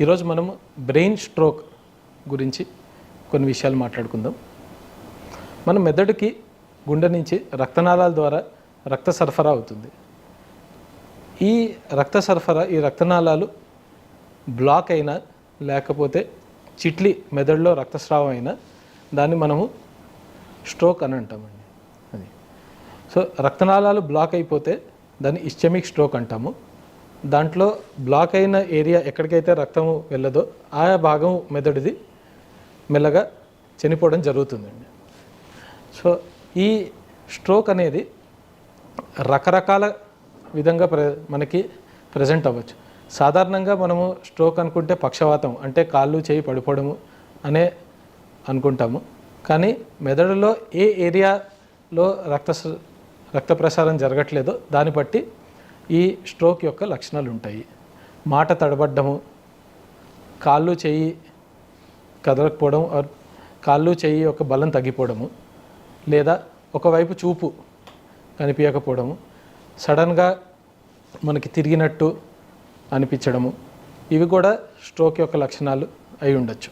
ఈరోజు మనము brain stroke గురించి కొన్ని విషయాలు మాట్లాడుకుందాం. మన మెదడుకి గుండె నుంచి రక్తనాళాల ద్వారా రక్త సరఫరా అవుతుంది. ఈ రక్త సరఫరా ఈ రక్తనాళాలు బ్లాక్ అయినా లేకపోతే చిట్లి మెదడులో రక్తస్రావం అయినా దాన్ని మనము స్ట్రోక్ అని అంటామండి అది. సో రక్తనాళాలు బ్లాక్ అయిపోతే దాన్ని ఇస్టమిక్ స్ట్రోక్ అంటాము. దాంట్లో బ్లాక్ అయిన ఏరియా ఎక్కడికైతే రక్తము వెళ్ళదో ఆ భాగం మెదడుది మెల్లగా చనిపోవడం జరుగుతుందండి. సో ఈ స్ట్రోక్ అనేది రకరకాల విధంగా ప్ర మనకి ప్రజెంట్ అవ్వచ్చు. సాధారణంగా మనము స్ట్రోక్ అనుకుంటే పక్షవాతం అంటే కాళ్ళు చేయి పడిపోవడము అనే అనుకుంటాము. కానీ మెదడులో ఏ ఏరియాలో రక్త రక్త ప్రసారం జరగట్లేదో దాన్ని బట్టి ఈ స్ట్రోక్ యొక్క లక్షణాలు ఉంటాయి మాట తడబడ్డము కాళ్ళు చెయ్యి కదలకపోవడం కాళ్ళు చెయ్యి యొక్క బలం తగ్గిపోవడము లేదా ఒకవైపు చూపు కనిపించకపోవడము సడన్గా మనకి తిరిగినట్టు అనిపించడము ఇవి కూడా స్ట్రోక్ యొక్క లక్షణాలు అయి ఉండొచ్చు.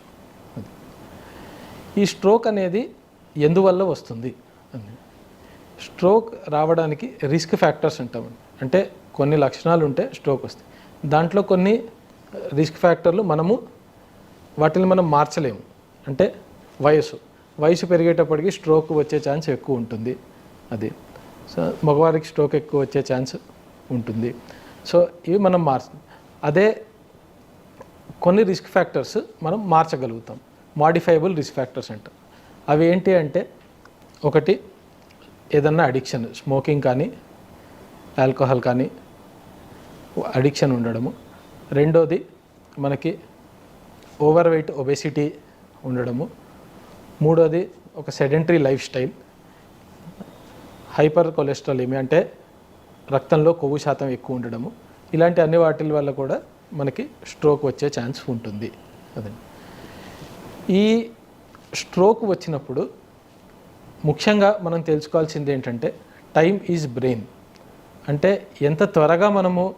ఈ స్ట్రోక్ అనేది ఎందువల్ల వస్తుంది? స్ట్రోక్ రావడానికి రిస్క్ ఫ్యాక్టర్స్ ఉంటామండి అంటే కొన్ని లక్షణాలు ఉంటే స్ట్రోక్ వస్తాయి. దాంట్లో కొన్ని రిస్క్ ఫ్యాక్టర్లు మనము వాటిని మనం మార్చలేము. అంటే వయసు వయసు పెరిగేటప్పటికి స్ట్రోక్ వచ్చే ఛాన్స్ ఎక్కువ ఉంటుంది. అది. సో మగవారికి స్ట్రోక్ ఎక్కువ వచ్చే ఛాన్స్ ఉంటుంది. సో ఇవి మనం మార్చ అదే కొన్ని రిస్క్ ఫ్యాక్టర్స్ మనం మార్చగలుగుతాం. మాడిఫైబుల్ రిస్క్ ఫ్యాక్టర్స్ అంటాం అవి ఏంటి అంటే ఒకటి ఏదన్నా అడిక్షన్ స్మోకింగ్ కానీ ఆల్కహాల్ కానీ అడిక్షన్ ఉండడము. రెండోది మనకి ఓవర్ వెయిట్ ఒబెసిటీ ఉండడము. మూడోది ఒక sedentary life style. Hyper cholesterol ఏమి అంటే రక్తంలో కొవ్వు శాతం ఎక్కువ ఉండడము. ఇలాంటి అన్ని వాటి వల్ల కూడా మనకి స్ట్రోక్ వచ్చే ఛాన్స్ ఉంటుంది. అదండి ఈ స్ట్రోక్ వచ్చినప్పుడు ముఖ్యంగా మనం తెలుసుకోవాల్సింది ఏంటంటే టైం ఈజ్ బ్రెయిన్. అంటే ఎంత త్వరగా మనము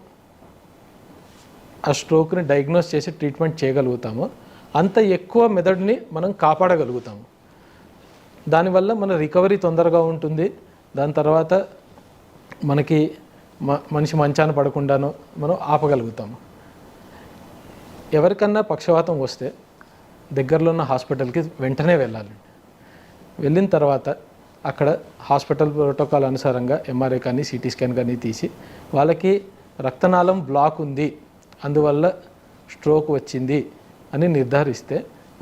ఆ స్ట్రోక్ని డయాగ్నోస్ చేసి ట్రీట్మెంట్ చేయగలుగుతామో అంత ఎక్కువ మెదడుని మనం కాపాడగలుగుతాము. దానివల్ల మన రికవరీ తొందరగా ఉంటుంది. దాని తర్వాత మనకి మ మనిషి మంచాన పడకుండానో మనం ఆపగలుగుతాము. ఎవరికన్నా పక్షవాతం వస్తే దగ్గరలో ఉన్న హాస్పిటల్కి వెంటనే వెళ్ళాలి వెళ్ళిన తర్వాత అక్కడ హాస్పిటల్ ప్రోటోకాల్ అనుసారంగా ఎంఆర్ఐ కానీ సిటీ స్కాన్ కానీ తీసి వాళ్ళకి రక్తనాళం బ్లాక్ ఉంది అందువల్ల స్ట్రోక్ వచ్చింది అని నిర్ధారిస్తే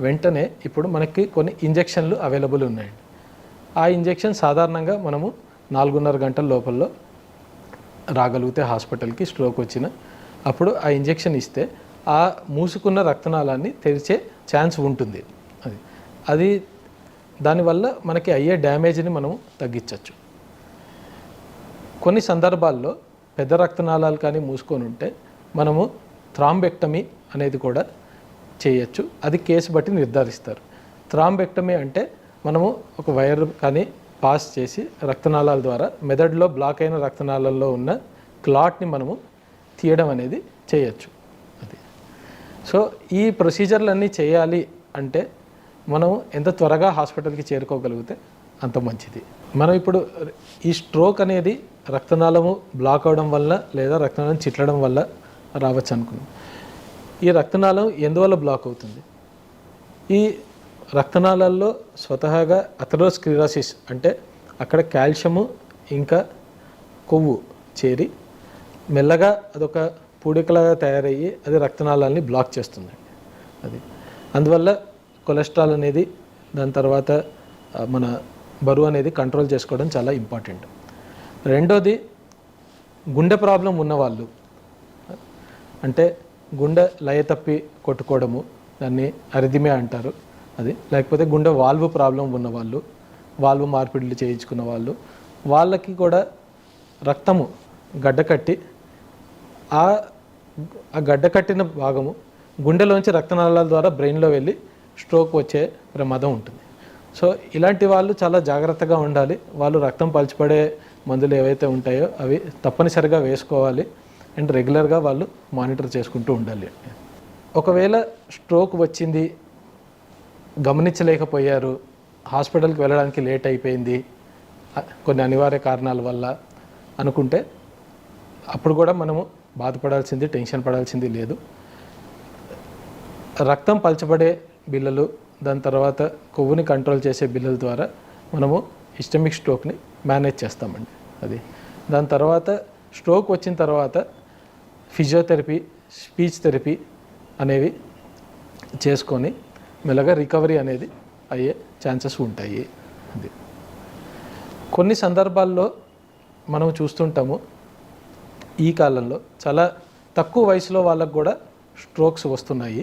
వెంటనే ఇప్పుడు మనకి కొన్ని ఇంజెక్షన్లు అవైలబుల్ ఉన్నాయండి. ఆ ఇంజెక్షన్ సాధారణంగా మనము నాలుగున్నర గంటల లోపల రాగలిగితే హాస్పిటల్కి స్ట్రోక్ వచ్చిన అప్పుడు ఆ ఇంజెక్షన్ ఇస్తే ఆ మూసుకున్న రక్తనాళాన్ని తెరిచే ఛాన్స్ ఉంటుంది. అది అది దానివల్ల మనకి అయ్యే డ్యామేజ్ని మనం తగ్గించవచ్చు కొన్ని సందర్భాల్లో పెద్ద రక్తనాళాలు కానీ మూసుకొని ఉంటే మనము థ్రాంబెక్టమీ అనేది కూడా చేయొచ్చు. అది కేసు బట్టి నిర్ధారిస్తారు. థ్రాంబెక్టమీ అంటే మనము ఒక వైర్ కానీ పాస్ చేసి రక్తనాళాల ద్వారా మెదడులో బ్లాక్ అయిన రక్తనాళాల్లో ఉన్న క్లాట్ని మనము తీయడం అనేది చేయొచ్చు. అది. సో ఈ ప్రొసీజర్లన్నీ చేయాలి అంటే మనం ఎంత త్వరగా హాస్పిటల్కి చేరుకోగలిగితే అంత మంచిది. మనం ఇప్పుడు ఈ స్ట్రోక్ అనేది రక్తనాళము బ్లాక్ అవడం వల్ల లేదా రక్తనాళం చిట్లడం వల్ల రావచ్చు అనుకున్నాం. ఈ రక్తనాళం ఎందువల్ల బ్లాక్ అవుతుంది? ఈ రక్తనాళాల్లో స్వతహాగా అథెరోస్క్లిరోసిస్ అంటే అక్కడ కాల్షియము ఇంకా కొవ్వు చేరి మెల్లగా అదొక పూడికలాగా తయారయ్యి అది రక్తనాళాలని బ్లాక్ చేస్తుంది. అది. అందువల్ల కొలెస్ట్రాల్ అనేది దాని తర్వాత మన బరువు అనేది కంట్రోల్ చేసుకోవడం చాలా ఇంపార్టెంట్ రెండోది గుండె ప్రాబ్లం ఉన్నవాళ్ళు. అంటే గుండె లయ తప్పి కొట్టుకోవడము దాన్ని అరిదిమే అంటారు. అది లేకపోతే గుండె వాల్వ్ ప్రాబ్లం ఉన్నవాళ్ళు వాల్వ్ మార్పిడులు చేయించుకున్న వాళ్ళు వాళ్ళకి కూడా రక్తము గడ్డకట్టి ఆ ఆ గడ్డ కట్టిన భాగము గుండెలోంచి రక్తనాళాల ద్వారా బ్రెయిన్లో వెళ్ళి స్ట్రోక్ వచ్చే ప్రమాదం ఉంటుంది. సో ఇలాంటి వాళ్ళు చాలా జాగ్రత్తగా ఉండాలి. వాళ్ళు రక్తం పలిచిపడే మందులు ఏవైతే ఉంటాయో అవి తప్పనిసరిగా వేసుకోవాలి. అండ్ రెగ్యులర్గా వాళ్ళు మానిటర్ చేసుకుంటూ ఉండాలి. ఒకవేళ స్ట్రోక్ వచ్చింది గమనించలేకపోయారు హాస్పిటల్కి వెళ్ళడానికి లేట్ అయిపోయింది కొన్ని అనివార్య కారణాల వల్ల అనుకుంటే అప్పుడు కూడా మనము బాధపడాల్సింది టెన్షన్ పడాల్సింది లేదు. రక్తం పలచబడే బిళ్ళలు దాని తర్వాత కొవ్వుని కంట్రోల్ చేసే బిళ్ళల ద్వారా మనము ఇస్టమిక్ స్ట్రోక్ని మేనేజ్ చేస్తామండి అది. దాని తర్వాత స్ట్రోక్ వచ్చిన తర్వాత ఫిజియోథెరపీ స్పీచ్ థెరపీ అనేవి చేసుకొని మెల్లగా రికవరీ అనేది అయ్యే ఛాన్సెస్ ఉంటాయి అది. కొన్ని సందర్భాల్లో మనం చూస్తుంటాము ఈ కాలంలో చాలా తక్కువ వయసులో వాళ్ళకు కూడా స్ట్రోక్స్ వస్తున్నాయి.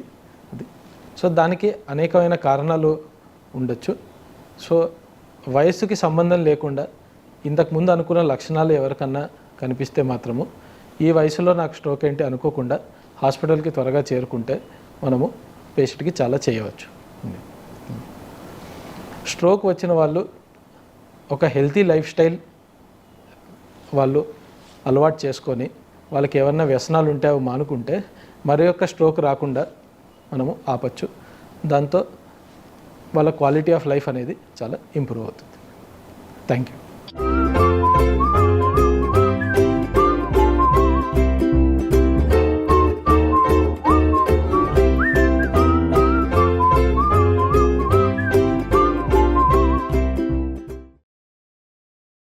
సో దానికి అనేకమైన కారణాలు ఉండొచ్చు. సో వయస్సుకి సంబంధం లేకుండా ఇంతకుముందు అనుకున్న లక్షణాలు ఎవరికన్నా కనిపిస్తే మాత్రము ఈ వయసులో నాకు స్ట్రోక్ ఏంటి అనుకోకుండా హాస్పిటల్కి త్వరగా చేరుకుంటే మనము పేషెంట్కి చాలా చేయవచ్చు. స్ట్రోక్ వచ్చిన వాళ్ళు ఒక హెల్తీ లైఫ్ స్టైల్ వాళ్ళు అలవాటు చేసుకొని వాళ్ళకి ఏమన్నా వ్యసనాలు ఉంటే అవి మానుకుంటే మరి యొక్క స్ట్రోక్ రాకుండా మనము ఆపచ్చు. దాంతో వాళ్ళ క్వాలిటీ ఆఫ్ లైఫ్ అనేది చాలా ఇంప్రూవ్ అవుతుంది. Thank you